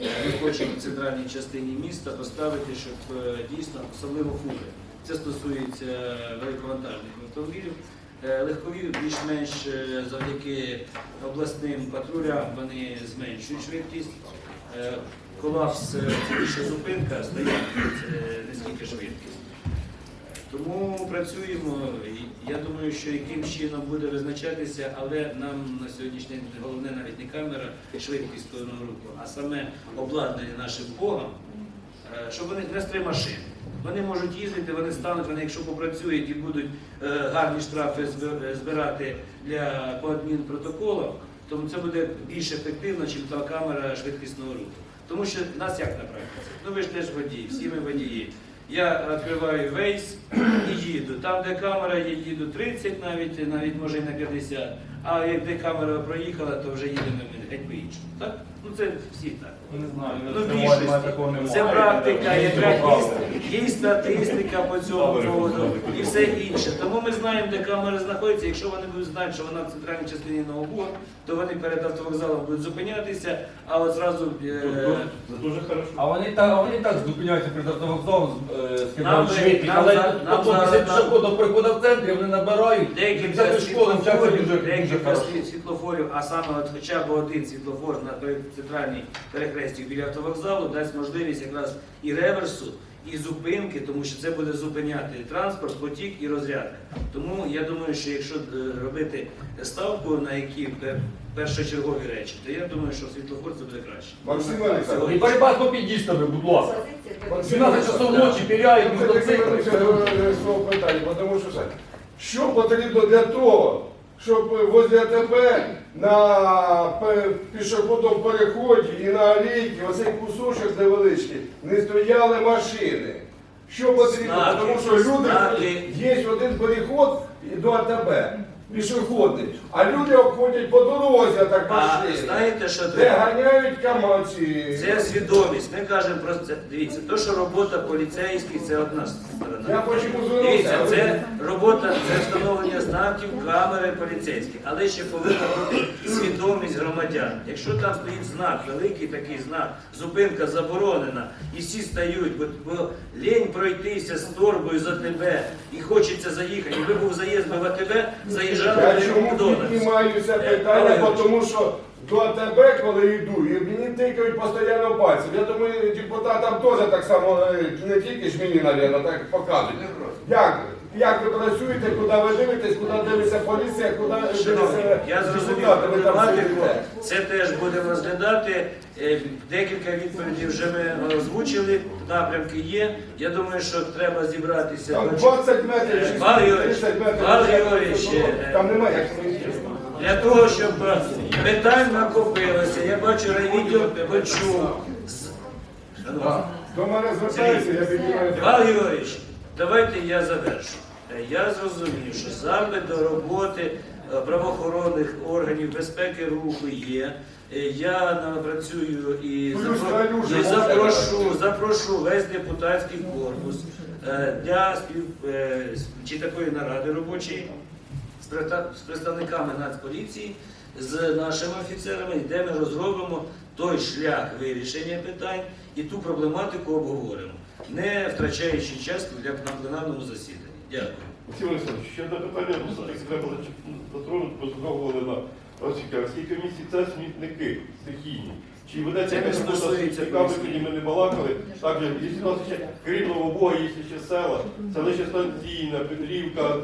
Ми хочемо в центральній частині міста поставити, щоб е, дійсно, особливо фури. Це стосується великовантажних автомобілів. Е, Легкові більш-менш е, завдяки обласним патрулям вони зменшують швидкість. Колапс це більше зупинка, це не скільки швидкість. Тому працюємо. Я думаю, що яким чином буде визначатися, але нам на сьогоднішній день головне навіть не камера швидкість повного руху, а саме обладнання нашим богом, е, щоб вони не три машини. Вони можуть їздити, вони стануть, вони якщо попрацюють і будуть е, гарні штрафи збирати для по адмінпротоколам, то це буде більш ефективно, ніж та камера швидкісного руху. Тому що нас як на практиці? Ну ви ж теж водії, всі ми водії. Я відкриваю вейс і їду. Там, де камера, я їду 30 навіть, навіть може і на 50. А як де камера проїхала, то вже їдемо ми геть по-іншому. Так? Ну це всі так. Не знаю, Ну, це більшості. немає, такого немає. Це практика, Це яка є, є статистика по цьому поводу і все інше. Тому ми знаємо, де камери знаходяться. Якщо вони будуть знати, що вона в центральній частині Новобуга, то вони перед автовокзалом будуть зупинятися, а от зразу е, Це дуже хорошо. А вони так, а вони так зупиняються перед автовокзалом, е, Нам скидають би- нам але за- нам потім після пішоходу приходу в центрі вони набирають. Декілька Взяти школу вчаться дуже, дуже декілька світлофорів, а саме от хоча б один світлофор на центральній перехресті біля автовокзалу дасть можливість якраз і реверсу, і зупинки, тому що це буде зупиняти транспорт, потік і розряди. Тому я думаю, що якщо е, робити ставку на які першочергові речі, то я думаю, що світлофор це буде краще. Максим Олександрович, І боротьба з попідістами, будь ласка. 12 часов ночі піряють мотоцикли. питання, тому що все. Що потрібно для того, щоб возле тебе на пішохідному переході і на алейці, оцей кусочок невеличкий, не стояли машини? Що потрібно? Тому що люди, є один переход до АТБ, пішохідний, а люди обходять по дорозі так А машини. знаєте, що Де треба? ганяють камаці. Це свідомість. Ми кажемо про це. Дивіться, то, що робота поліцейських, це одна сторона. Я почему Дивіться, це робота, це встановлення знаків, камери поліцейських, але ще повинна бути свідомість громадян. Якщо там стоїть знак, великий такий знак, зупинка заборонена, і всі стають, бо, бо лінь пройтися з торбою за тебе і хочеться заїхати. Якби був заїзд би в АТБ, Я чому Макдональдс. піднімаю це Е, питання, бо тому що до тебе, коли йду, і мені тикають постійно пальцем. Я думаю, депутатам теж так само, е, не тільки ж мені, навіть, так показують. Як? Як ви працюєте, куди ви дивитесь, куди дивиться поліція, куди Шановні, дивиться я зрозумів депутати, ви там проблематику. сидите. Це теж будемо розглядати. Е, Декілька відповідей вже ми озвучили. Напрямки є. Я думаю, що треба зібратися. Там 20 метрів, Е, чи Павло Георгійович, 30 метрів. Павло Георгійович, е, Там немає як Для того, щоб е, питань накопилося, я бачу райвідділ почув. з- Шановні, До мене звертаються, я піднімаю. Павло Георгійович, давайте я завершу. Е, Я зрозумів, що запит до роботи е, правоохоронних органів безпеки руху є. Е, Я напрацюю і, Плюс запро- і запрошу, запрошу весь депутатський корпус для спів чи такої наради робочої з представниками Нацполіції, з нашими офіцерами, де ми розробимо той шлях вирішення питань і ту проблематику обговоримо, не втрачаючи час для на пленарному засіданні. Дякую. Олексій Олександрович, ще одне питання, все-таки треба затронути, позаговували на Російській комісії, це смітники стихійні. Чи ведеться якась робота з стосується смітниками, тоді ми не балакали. Так, же, якщо у нас ще крім Новобога, є ще села, це лише станційна, Петрівка,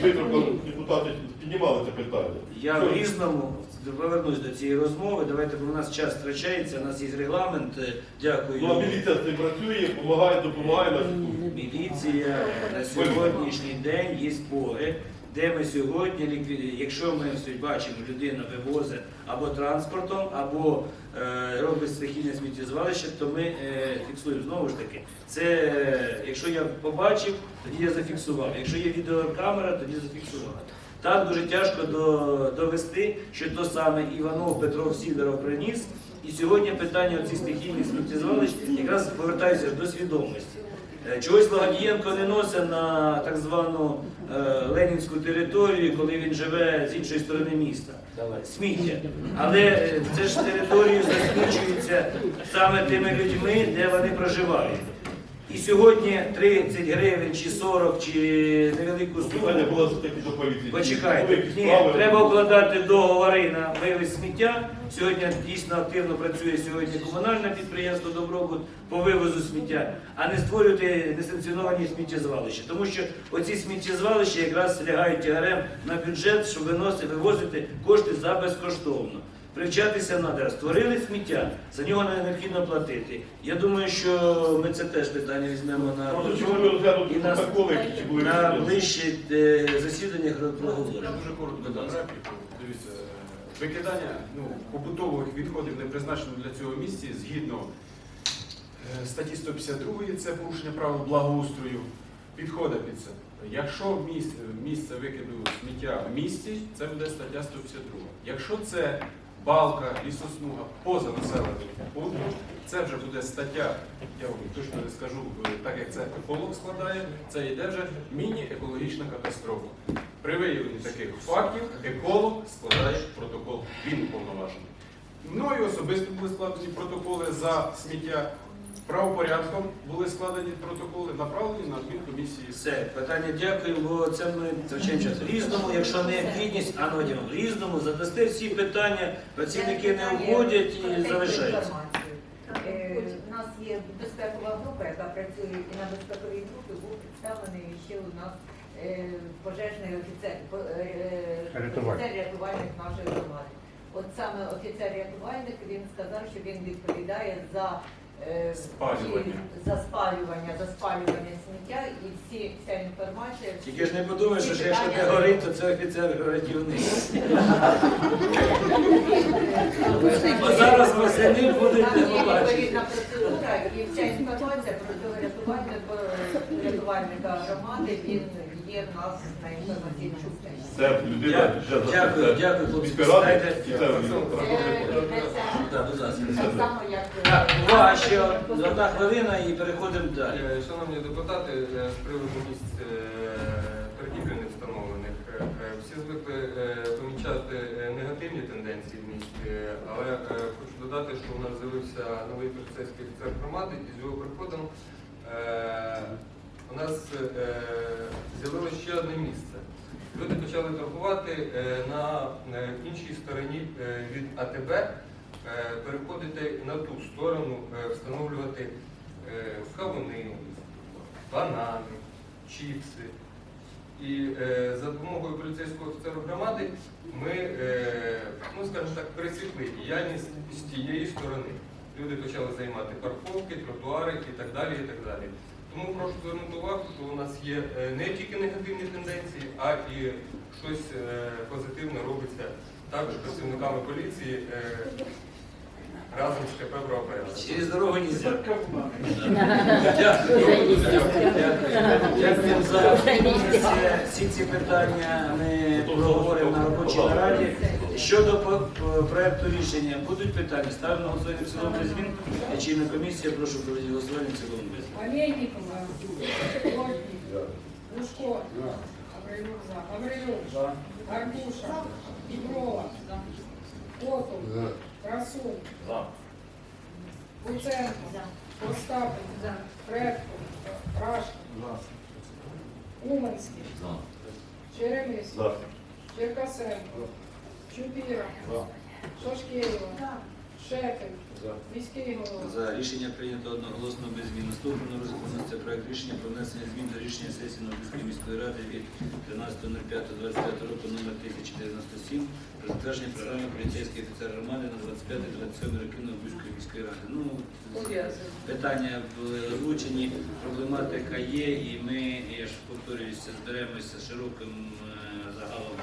Дмитровка, депутати піднімали це питання. Я в різному повернусь до цієї розмови. Давайте, бо у нас час втрачається, у нас є регламент. Е, Дякую. Ну, а міліція цим працює, допомагає, допомагає службі. Міліція на сьогоднішній день є спори, де ми сьогодні, якщо ми бачимо, людина вивозить або транспортом, або е, робить стихійне сміттєзвалище, то ми е, фіксуємо знову ж таки. Це е, якщо я побачив, тоді я зафіксував. Якщо є відеокамера, тоді зафіксував. Так дуже тяжко до- довести, що то саме Іванов, Петров, Сідоров приніс. І сьогодні питання оцих стихійних сміттєзвалищ якраз повертаюся до свідомості. Е, Чогось Лагодієнко не носить на так звану е, Ленінську територію, коли він живе з іншої сторони міста. Сміття. Але е, це ж територію засмічується саме тими людьми, де вони проживають. І сьогодні 30 гривень чи 40 чи невелику суму. Почекайте, ні, треба укладати договори на вивіз сміття. Сьогодні дійсно активно працює сьогодні комунальне підприємство Добробут по вивозу сміття, а не створювати несанкціоновані сміттєзвалища. Тому що оці сміттєзвалища якраз лягають тягарем на бюджет, щоб виносити, вивозити кошти за безкоштовно. Привчатися треба. Створили сміття, за нього необхідно платити. Я думаю, що ми це теж питання візьмемо на і на, протоколи, які на відсутні? ближчі е, проговоримо. Дуже коротко. Дивіться, викидання ну, побутових відходів не призначено для цього місця згідно е, статті 152 це порушення правил благоустрою. Підходить під це. Якщо місце, місце викиду сміття в місті, це буде стаття 152. Якщо це балка, лісосмуга поза населеним пунктом, це вже буде стаття, я вам точно не скажу, е, так як це еколог складає, це йде вже міні-екологічна катастрофа. При виявленні таких фактів еколог складає протокол. Він уповноважений. Мною особисто були складені протоколи за сміття. Правопорядком були складені протоколи, направлені на адмінкомісії. Все, питання дякую, бо це ми втрачаємо час. В різному, якщо необхідність, а ну в різному задасте всі питання, працівники не уходять і залишаються. Е, У нас є безпекова група, яка працює і на безпековій групі був представлений ще у нас е, пожежний офіцер, по- е, офіцер рятувальник нашої громади. От саме офіцер рятувальник він сказав, що він відповідає за е, Спалювання. за спалювання, за спалювання сміття і всі вся інформація. Тільки ж не подумай, що ж якщо не горить, то це офіцер рятівник. Бо зараз восени будуть Там є побачити. відповідна процедура і вся інформація про цього рятувальника, рятувальника громади, він є в нас на інформаційному. Це людина Дякую, дякую, хлопці. Дайте. Так, будь ласка. так само, як Так, увага, ще одна хвилина і переходимо далі. Е, Шановні депутати, е, з приводу місць е, торгівлі не встановлених, е, е, всі звикли е, помічати е, негативні тенденції в місті, е, але е, хочу додати, що у нас з'явився новий поліцейський офіцер громади, і з його приходом е, у нас е, з'явилося ще одне місце. Люди почали торгувати е, на е, іншій стороні е, від АТБ, е, переходити на ту сторону, е, встановлювати е, кавуни, банани, чіпси. І е, за допомогою поліцейського офіцера громади ми, е, ну скажімо так, присікли діяльність з тієї сторони. Люди почали займати парковки, тротуари і так далі. і так далі. Тому прошу звернути увагу, що у нас є е, не тільки негативні тенденції, а і щось е, позитивне робиться також працівниками поліції е, разом з КП «Правопорядок». Через дорогу нельзя. Дякую. Дякую за всі- всі ці питання. Ми проговоримо на робочій нараді. Щодо по- рішення, будуть питання. Ставимо на голосування в цілому без змін. Чинна комісія, прошу провести голосування в цілому без змін. Олейникова, Лужко, Гаврилюк. Гаврилюк, Арбуша, Иброва, Котов, Красун, Луценко, Остапин, Предко, Рашко, Уманський, Черемис, За. Черкасенко, Чупіра, Шашкеєва, Шепель, Міський голова. За. Рішення прийнято одноголосно без змін. Наступного розглядається проект рішення про внесення змін до рішення сесії Новопільської міської ради від 13.05.25 року номер 1097 про затвердження програми поліцейський офіцер громади на 25-27 роки Новопільської міської ради. Ну, питання були озвучені, проблематика є, і ми, я ж повторююся, зберемося широким е, загалом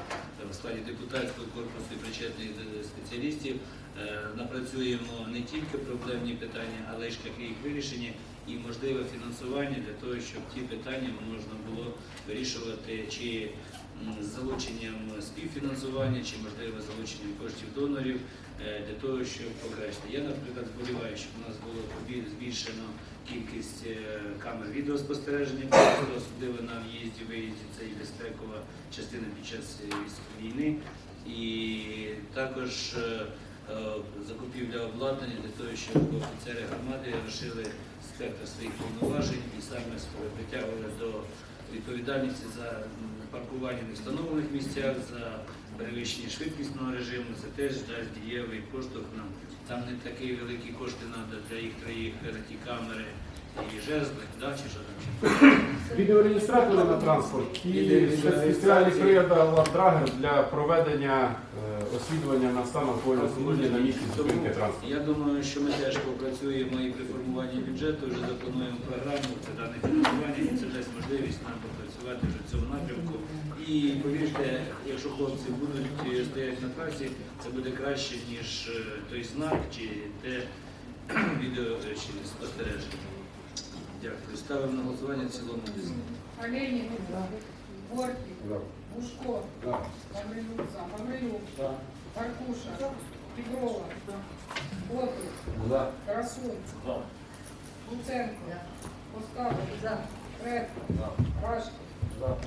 в складі депутатського корпусу і причетних спеціалістів. Е, Напрацюємо не тільки проблемні питання, але й шляхи їх вирішення і можливе фінансування для того, щоб ті питання можна було вирішувати чи залученням співфінансування чи можливо залученням коштів донорів е, для того, щоб покращити. Я, наприклад, зболіваю, щоб у нас було збільшено кількість е, камер відеоспостереження, особливо на в'їзді, виїзді, це і безпекова частина під час е, війни. І також закупівля обладнання для того, щоб офіцери громади розшили спектр своїх повноважень і саме притягували до відповідальності за паркування в невстановлених місцях, за перевищення швидкісного режиму. Це теж дасть дієвий поштовх нам. Там не такі великі кошти треба для їх троїх на ті камери і жезли, да, чи що там. Відеореєстратори на транспорт і спеціальний прилади ладдрагер для проведення освітлення на стану алкогольного сп'яніння на місці зупинки транспорту. Я думаю, що ми теж попрацюємо і при формуванні бюджету, вже заплануємо програму, це дане фінансування, і це дасть можливість нам попрацювати вже в цьому напрямку. І повірте, якщо хлопці будуть е, стояти на трасі, це буде краще, ніж е, той знак чи те відео е, чи спостереження. Дякую. Ставимо на голосування в цілому. Олейник. Бортник. Бушко. Гаврилюк. За. Гаврилюк. Маркуша. Петрова. Котлик. Красун. Луценко. Остапов. Редко. Рашко.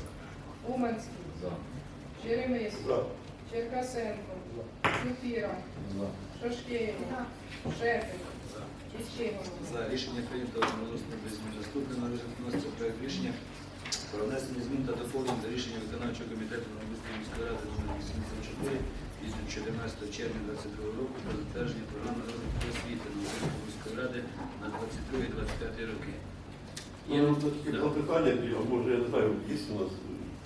Уманський. Черемис. Черкасенко. Чупіра. Шашкеєва. Шепель. Іщегова. За рішення прийнято одноголосно без на розгляд вноситься проект рішення про внесення змін та доповнень до рішення виконавчого комітету Новобузької міської ради номер 84 від 14 червня 2022 року про затвердження програми розвитку освіти Новобузької міської ради на 22-25 роки. Є ну, тут таке Да. питання, а може, я не знаю, є у нас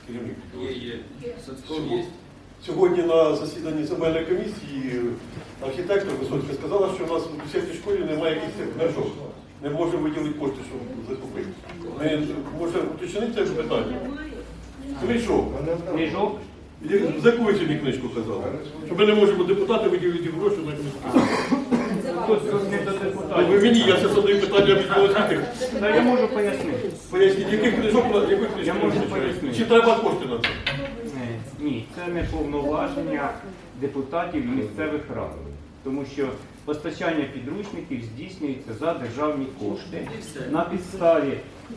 керівник? Є, є. Соцком є. Сьогодні на засіданні земельної комісії архітектор Висоцька сказала, що у нас у 10 школі немає якихось книжок. Не можемо виділити кошти, щоб закупити. Ми може уточнити це питання? Книжок. Книжок? За яку сьогодні книжку казали? Що ми не можемо депутати виділити гроші на книжку. Так, Ви мені, я зараз задаю питання від освіти. Та я можу пояснити. Поясніть, яких книжок, яких книжок можу пояснити. Чи треба кошти на це? Е, Ні, це не повноваження депутатів місцевих рад, тому що постачання підручників здійснюється за державні кошти на підставі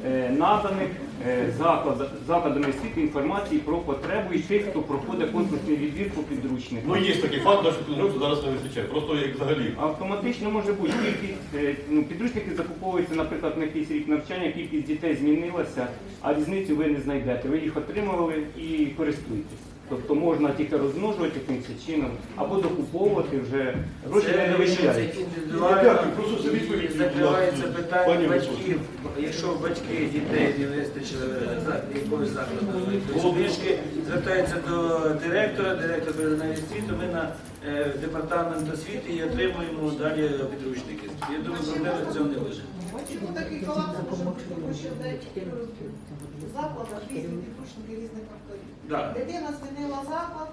е, наданих е, заклад- закладами освіти інформації про потребу і тих, хто проходить конкурсний відбір по підручнику. Ну є такий факт, що книжок зараз не вистачає. Просто як взагалі. Автоматично може бути кількість е, ну, підручники закуповуються, наприклад, на якийсь рік навчання, кількість дітей змінилася, а різницю ви не знайдете. Ви їх отримували і користуєтесь. Тобто можна тільки розмножувати якимось чином або докуповувати вже гроші не довищають. індивідуально. Просто відповідь, Закривається питання батьків. Якщо батьки дітей не вистачили за- якогось закладу книжки, звертаються до директора, директор передає освіту, ми на е, департамент освіти і отримуємо далі підручники. Я думаю, проблеми в цьому не буде. Чому такий колапс може бути, що в деяких закладах різні підручники різних авторів. Да. Дитина змінила заклад,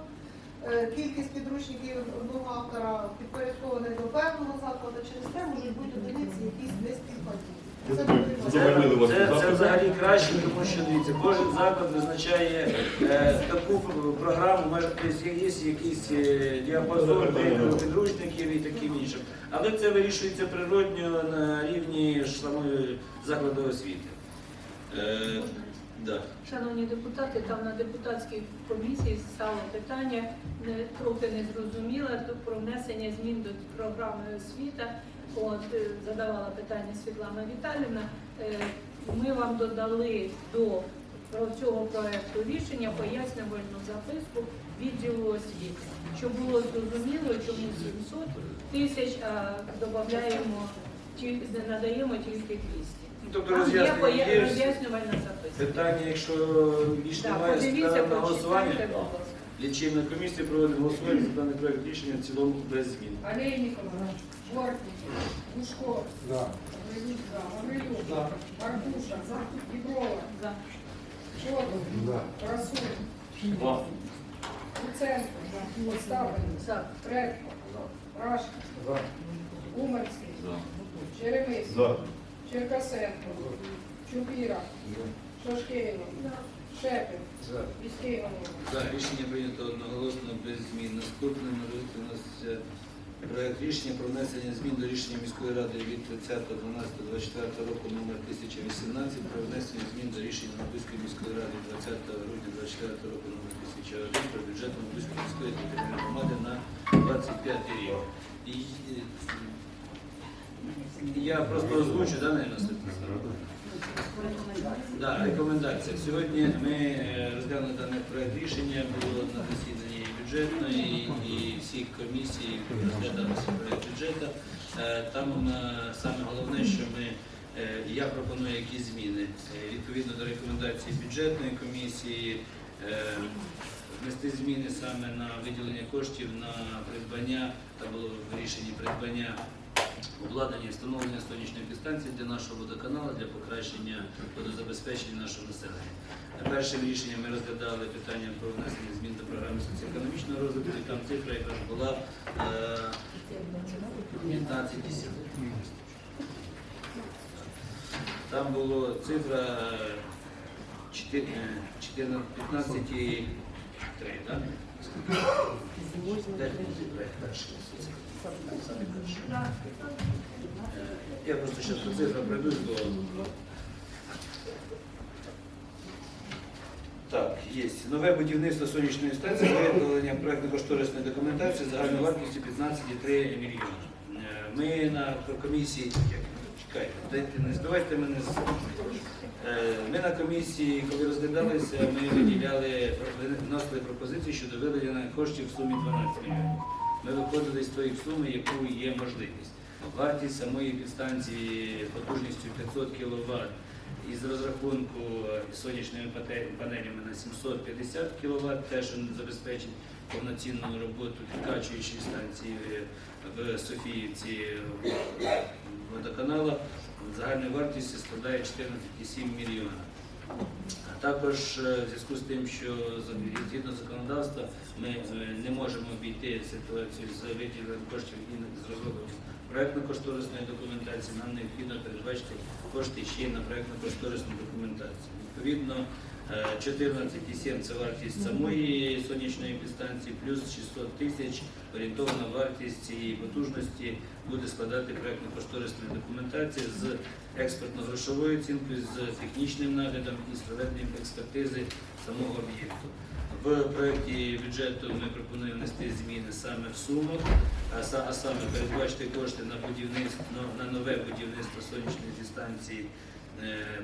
е, кількість підручників одного автора підпорядкованих до певного закладу, через те можуть бути одиниці якісь не співпадіння. Це Це, це взагалі краще, тому що дивіться, кожен заклад визначає е, таку програму, може є якийсь е, діапазон підручників і таким іншим. Але це вирішується природньо на рівні ж самої закладу освіти. Е, да. Шановні депутати, там на депутатській комісії стало питання не трохи незрозуміле то про внесення змін до програми освіта. От е, задавала питання Світлана Віталівна. Е, Ми вам додали до цього проекту рішення пояснювальну записку відділу освіти, щоб було зрозуміло, чому 700 тисяч, а додаємо надаємо тільки 200. Тобто Там є роз'яснення є. роз'яснювальна записка. Питання, якщо більш Так, немає, подивіться, ставимо на голосування. почитайте, будь ласка. Лічильна комісія проводить голосування за даний проект рішення в цілому без змін. Олейникова. Бортник. Бушко. Гаврилюк. За. Гаврилюк. Маркуша. Петрова. За. Котлик. Красун. Луценко. Остапов. За. Редко. Рашко. Уманський. Черемис. Черкасенко. Чупіра. Шашкеєва. Міський голова. За рішення прийнято одноголосно без змін. Наступне на у нас е, проект рішення про внесення змін до рішення міської ради від 30.12.24 року номер 1018 про внесення змін до рішення Новобузької міської ради 20 грудня 24 року номер 1001 про бюджет Новобузької міської територіальної громади на 25 рік. Я просто озвучу, да, наверное? Да, рекомендація. Сьогодні ми е, розглянули даний проект рішення, було на засіданні бюджетної і всіх комісій розглядався проект бюджету. Е, Там е, саме головне, що ми, я пропоную якісь зміни. Відповідно до рекомендацій бюджетної комісії, внести зміни саме на виділення коштів на придбання, там було в рішенні придбання обладнання і встановлення сонячної підстанції для нашого водоканалу для покращення водозабезпечення нашого населення. Першим рішенням ми розглядали питання про внесення змін до програми соціоекономічного розвитку, і там цифра якраз була е, 15,7. Там було цифра е, 4, е, 14, 15,3, так? Я просто зараз до цифра прийду, бо... Так, є. Нове будівництво сонячної станції, виготовлення проєктно-кошторисної документації загальною вартістю 15,3 мільйони. Е, Ми на комісії... Чекайте, дайте, не збивайте мене. Е, Ми на комісії, коли розглядалися, ми виділяли, вносили пропозиції щодо виділення коштів в сумі 12 мільйонів. Ми виходили з тої суми, яку є можливість. Вартість самої підстанції потужністю 500 кВт із розрахунку сонячними панелями на 750 кВт, те, що забезпечить повноцінну роботу підкачуючої станції в Софіївці водоканала. Загальна вартість складає 14,7 мільйона. Також е, в зв'язку з тим, що згідно законодавства ми е, не можемо обійти ситуацію з виділенням коштів і з розробленням проєктно-кошторисної документації, нам необхідно передбачити кошти ще на проєктно-кошторисну документацію. Відповідно, 14,7 це вартість самої сонячної підстанції, плюс 600 тисяч орієнтовна вартість цієї потужності буде складати проєктно-кошторисної документації з експертно-грошовою оцінкою, з технічним наглядом і з проведенням експертизи самого об'єкту. В проєкті бюджету ми пропонуємо внести зміни саме в суму, а а саме передбачити кошти на будівництво на нове будівництво сонячної дистанції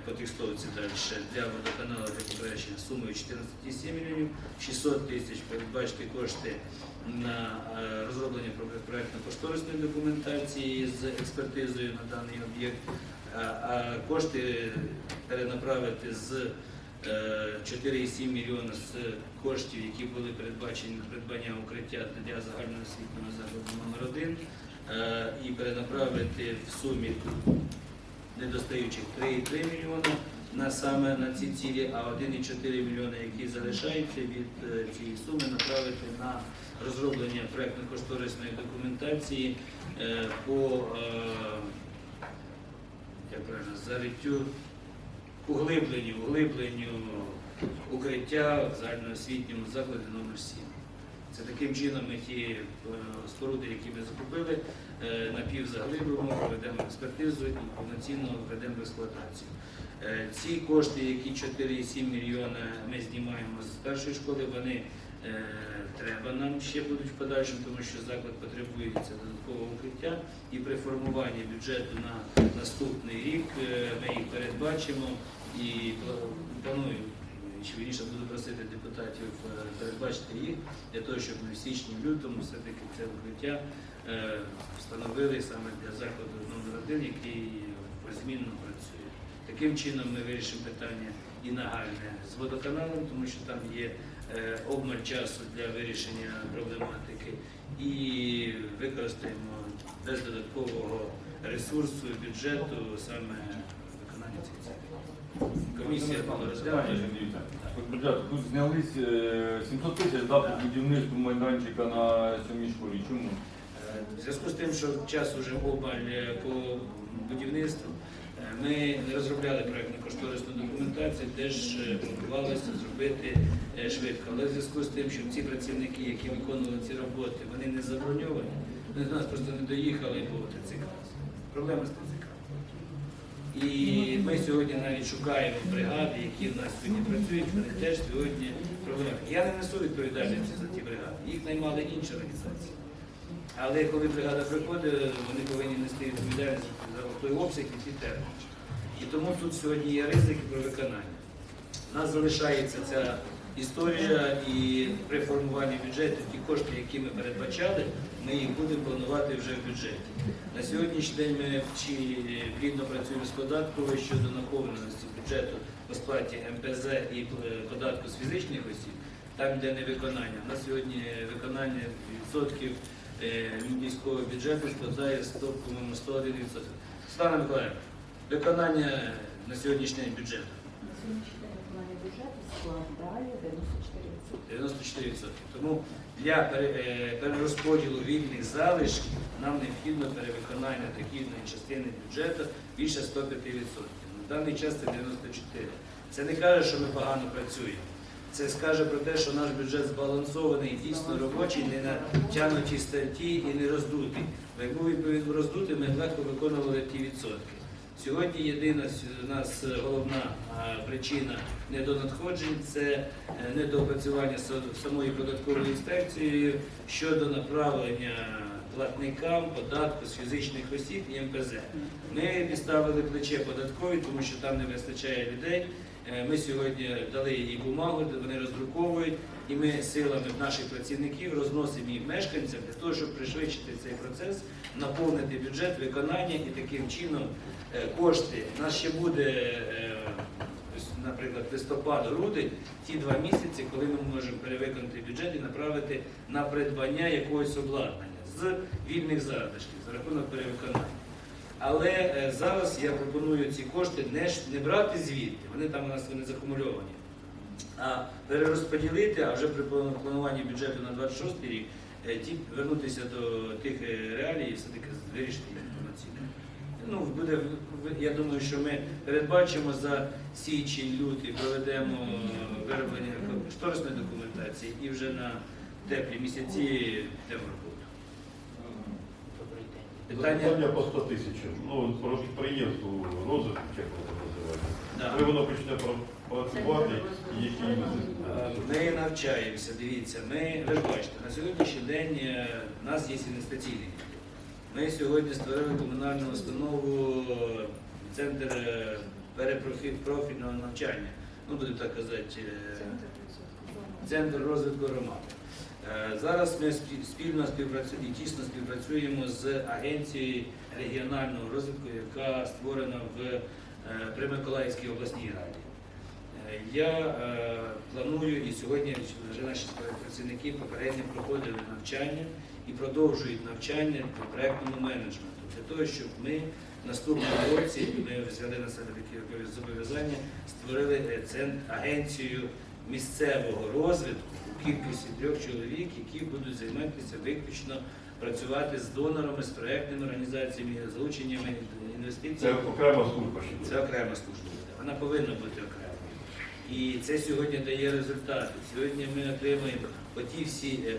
по текстовці далі. Для водоканалу для покращення сумою 14,7 мільйонів, 600 тисяч. Передбачити кошти на е, розроблення проєктно-кошторисної документації з експертизою на даний об'єкт, а- кошти перенаправити з е, 4,7 мільйона з коштів, які були передбачені на придбання укриття для загальноосвітнього закладу номер 1 е, і перенаправити в сумі недостаючих 3,3 мільйона на саме на ці цілі, а 1,4 мільйона, які залишаються від е, цієї суми, направити на розроблення проєктно-кошторисної документації е, по е, як правильно, зариттю, углибленню, углибленню укриття в загальноосвітньому закладі номер 7. Це таким чином ми ті е, споруди, які ми закупили, е, напівзаглибимо, проведемо експертизу і повноцінно введемо в експлуатацію. Е, Ці кошти, які 4,7 мільйона ми знімаємо з першої школи, вони треба нам ще будуть в подальшому, тому що заклад потребується додаткового укриття. І при формуванні бюджету на наступний рік ми їх передбачимо і пла- планую чи вірніше буду просити депутатів е, передбачити їх для того, щоб ми в січні, в лютому все-таки це укриття е, встановили саме для закладу номер 1 який позмінно працює. Таким чином ми вирішимо питання і нагальне з водоканалом, тому що там є е, обмаль часу для вирішення проблематики, і використаємо без додаткового ресурсу бюджету саме. Комісія. От бюджет, тут знялись е, 700 тисяч да, по будівництву майданчика на сьомій школі. Чому? Е, В зв'язку з тим, що час уже обмаль е, по будівництву, е, ми не розробляли проєктно кошторисну документацію теж е, планувалося зробити е, швидко. Але в зв'язку з тим, що ці працівники, які виконували ці роботи, вони не заброньовані, вони до нас просто не доїхали по ТЦК. Проблема з ТЦК. І ми сьогодні навіть шукаємо бригади, які в нас сьогодні працюють, вони теж сьогодні проблеми. Я не несу відповідальності за ті бригади, їх наймали інші організації. Але коли бригада приходить, вони повинні нести відповідальність за той обсяг і ті терміни. І тому тут сьогодні є ризики про виконання. У нас залишається ця історія і при формуванні бюджету ті кошти, які ми передбачали, ми їх будемо планувати вже в бюджеті. На сьогоднішній день ми чи плідно працюємо з податковою щодо наповненості бюджету по сплаті МПЗ і податку з фізичних осіб, там йде невиконання. На сьогодні виконання відсотків е, міського бюджету складає 100, по-моєму, 101 відсоток. Світлана Миколаївна, виконання на сьогоднішній день бюджету. На сьогоднішній день виконання бюджету складає 94%. 94%. Тому для е, перерозподілу вільних залишків нам необхідно перевиконання дохідної частини бюджету більше 105%. На даний час це 94%. Це не каже, що ми погано працюємо. Це скаже про те, що наш бюджет збалансований, дійсно робочий, не на тянуті статті і не роздутий. Бо якби він був роздутий, ми легко виконували ті відсотки. Сьогодні єдина у нас головна причина недонадходжень це е, недоопрацювання са- самої податкової інспекції щодо направлення платникам податку з фізичних осіб і МПЗ. Ми підставили плече податкові, тому що там не вистачає людей. Е, Ми сьогодні дали їй бумагу, вони роздруковують, і ми силами наших працівників розносимо їх мешканцям для того, щоб пришвидшити цей процес, наповнити бюджет, виконання і таким чином кошти. У нас ще буде, е, наприклад, листопад, грудень, ті два місяці, коли ми можемо перевиконати бюджет і направити на придбання якогось обладнання з вільних залишків за рахунок перевиконання. Але е, зараз я пропоную ці кошти не, не брати звідти, вони там у нас вони закумульовані, а перерозподілити, а вже при плануванні бюджету на 26 рік е, ті, вернутися до тих е, реалій і все-таки вирішити їх повноцінно. Ну, буде, я думаю, що ми передбачимо за січень, лютий, проведемо е, вироблення кошторисної документації і вже на теплі місяці йдемо роботу. Питання. По 100 тисяч. Ну, про підприємство розвитку, як воно називається. Да. Коли воно почне працювати, і які Е, Ми навчаємося, дивіться, ми, ви ж бачите, на сьогоднішній день е, в нас є інвестиційний. Ми сьогодні створили комунальну установу, е, центр е, перепрофільного навчання, ну будемо так казати, е, центр розвитку громади. Зараз ми спільно співпрацюємо і тісно співпрацюємо з агенцією регіонального розвитку, яка створена в при Миколаївській обласній раді. Е, Я е, планую і сьогодні вже наші працівники попередньо проходили навчання і продовжують навчання по проектному менеджменту для того, щоб ми в наступному році ми взяли на себе такі зобов'язання, створили е, агенцію місцевого розвитку у кількості трьох чоловік, які будуть займатися виключно працювати з донорами, з проектними організаціями, залученнями інвестицій. Це окрема служба Це окрема служба. Вона повинна бути. І це сьогодні дає результати. Сьогодні ми отримуємо оті всі, е, е,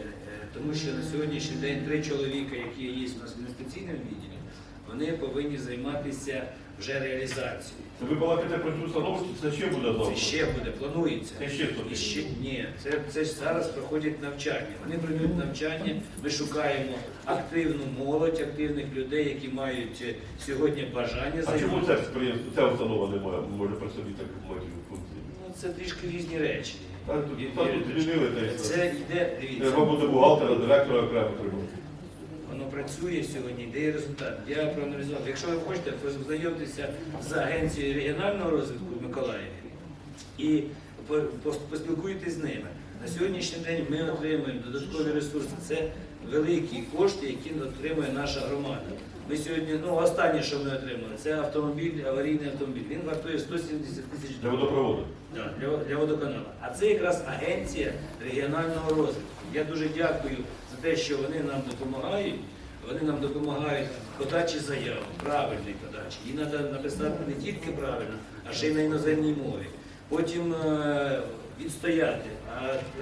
тому що на сьогоднішній день три чоловіка, які є у нас в інвестиційному відділі, вони повинні займатися вже реалізацією. Це ви балакаєте про цю установку, це ще буде завтра? Це ще буде, планується. Це ще І ще ні, це, це ж зараз проходять навчання. Вони пройдуть навчання. Ми шукаємо активну молодь, активних людей, які мають е, сьогодні бажання А чому займатися. ця підприємство, установа не має, може при собі так мати функції? Ну, це трішки різні речі. Та тут, Юрій тут змінили все. Це йде, дивіться, Треба буде бухгалтера, директора окремо треба. воно працює сьогодні, йде і результат. Я проаналізував. Якщо ви хочете, познайомтеся з агенцією регіонального розвитку в Миколаєві і по- поспілкуйтесь з ними. На сьогоднішній день ми отримуємо додаткові ресурси. Це великі кошти, які отримує наша громада. Ми сьогодні, ну останнє, що ми отримали, це автомобіль, аварійний автомобіль. Він вартує 170 тисяч Для водопроводу. Да, для, для водоканалу. А це якраз агенція регіонального розвитку. Я дуже дякую за те, що вони нам допомагають. Вони нам допомагають в подачі заяв, правильній подачі. Її треба написати не тільки правильно, а ще й на іноземній мові. Потім е, відстояти,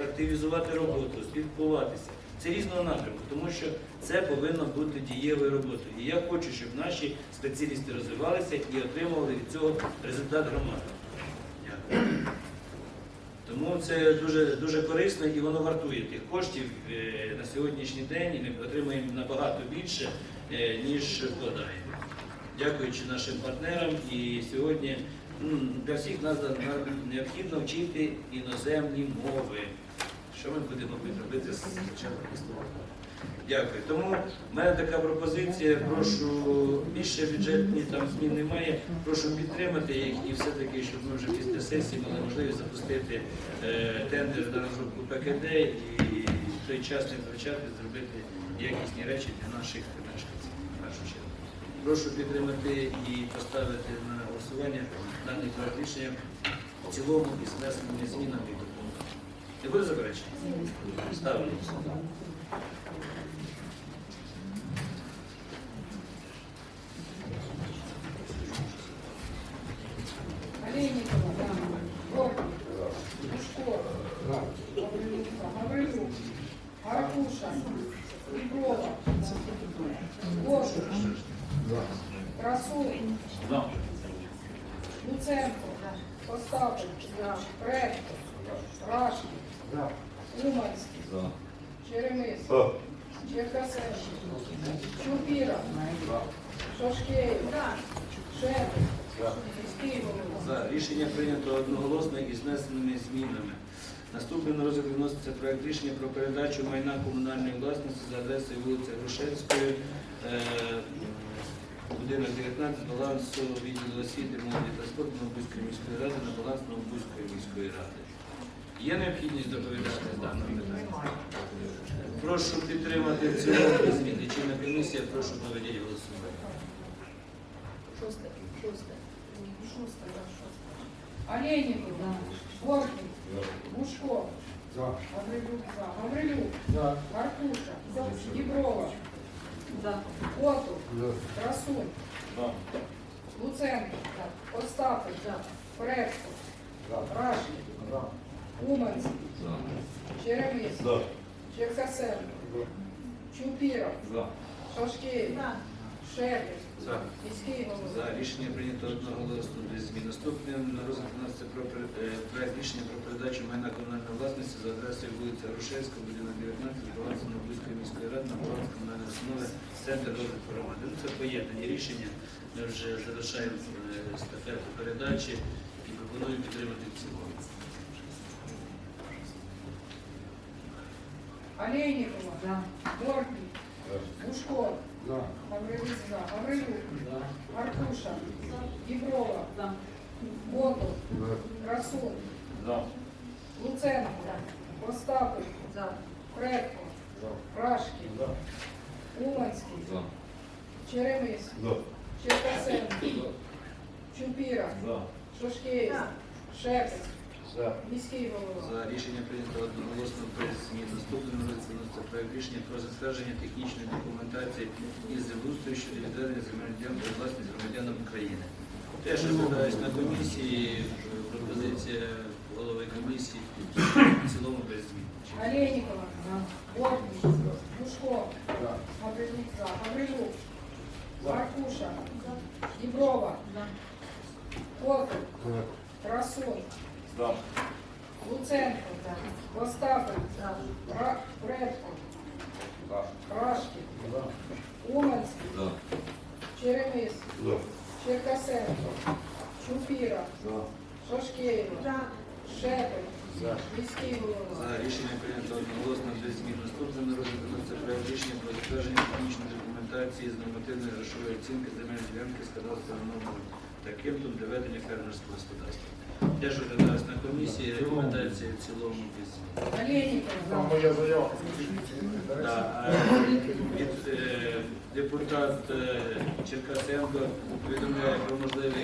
активізувати роботу, спілкуватися. Це різного напрямку, тому що це повинно бути дієвою роботою. І я хочу, щоб наші спеціалісти розвивалися і отримували від цього результат громади. Тому це дуже, дуже корисно і воно вартує тих коштів е, на сьогоднішній день, і ми отримуємо набагато більше, е, ніж вкладаємо. Дякуючи нашим партнерам, і сьогодні для всіх нас на- на- необхідно вчити іноземні мови. Що ми будемо робити з початку листопада? Дякую. Тому в мене така пропозиція. Прошу більше бюджетні там змін немає. Прошу підтримати їх і все-таки, щоб ми вже після сесії мали можливість запустити е, тендер на розробку ПКД і в той час не втрачати, зробити якісні речі для наших мешканців. Прошу підтримати і поставити на голосування даний проект рішення в цілому із внесеними змінами. Не буде заперечень? Ставлю. Олейникова, Горький, Пушков, Гаврилюк, Аркуша, Реброва, Гоша, Красун, Луценко, Остапов, Предко, Рашки, Уманський, Черемис, Черкасенко, Чупіра, Шашкеєв, Шепет, Міський голова. За рішення прийнято одноголосно із внесеними змінами. Наступний на розгляд виноситься проект рішення про передачу майна комунальної власності за адресою вулиця Грушевської, е, будинок 19, балансу відділу освіти, молоді та спорту Новобузької міської ради на баланс Новобузької міської ради. Є необхідність доповідати з даного питання? Прошу підтримати в цілому без змін. Лічильна комісія, прошу проведіть голосування. Шосте, шосте. Шуста, да, шуста. Олейникова, Горький, Бушков, Гаврилюк, за. Гаврилюк, Аркуша, Діброва, Котов, Красун, Луценко, Остапов, Предко, Рашки, Уманський, Черемис, Черкасенко, Чупіров, Шашкевич, Шепет, За. Міський голова. За рішення прийнято одноголосно без змін. Наступне на розгляд у нас це про е, проект рішення про передачу майна комунальної власності за адресою вулиця Грушевська, будинок 19, з балансу Новобузької міської ради на баланс комунальної установи Центр розвитку громади. Ну, це поєднані рішення. Ми вже завершаємо е, статету передачі і пропоную підтримати в цілому. Олейникова, Горький, Бушков, Гаврилюк, за. Гаврилюк, Аркуша, Діброва, Котов, Красун, Луценко, Остапов, Предко, Рашки, Уманський, Черемис, Черкасенко, Чупіра, Шашкеєв, Шепет, Міський голова. За рішення прийнято одноголосно без змін. Наступним проект рішення про затвердження технічної документації із землеустрою щодо відведення земельних ділянок у власність громадянам України. Теж розглядаюсь на комісії, пропозиція голови комісії в цілому без змін. Олейникова, Горький, Бушков, Гаврилюк. Гаврилюк, Аркуша, Діброва, Котов, Красун, Луценко, Остапов, Ра- Предко, Рашки, Уманський, Черемис, Черкасенко, Чупіра, Шашкеєва, Шепет, Міський голова. За рішення прийнято одноголосно без змін. Наступним на розгляд виноситься проект рішення про затвердження технічної документації з нормативної грошової оцінки земельної ділянки з кадастровим номером та кентом для ведення фермерського господарства. Теж зараз на комісії, рекомендації в цілому без змін. Моя заявка. Да, а від, е, депутат е, Черкасенко повідомляє про можливий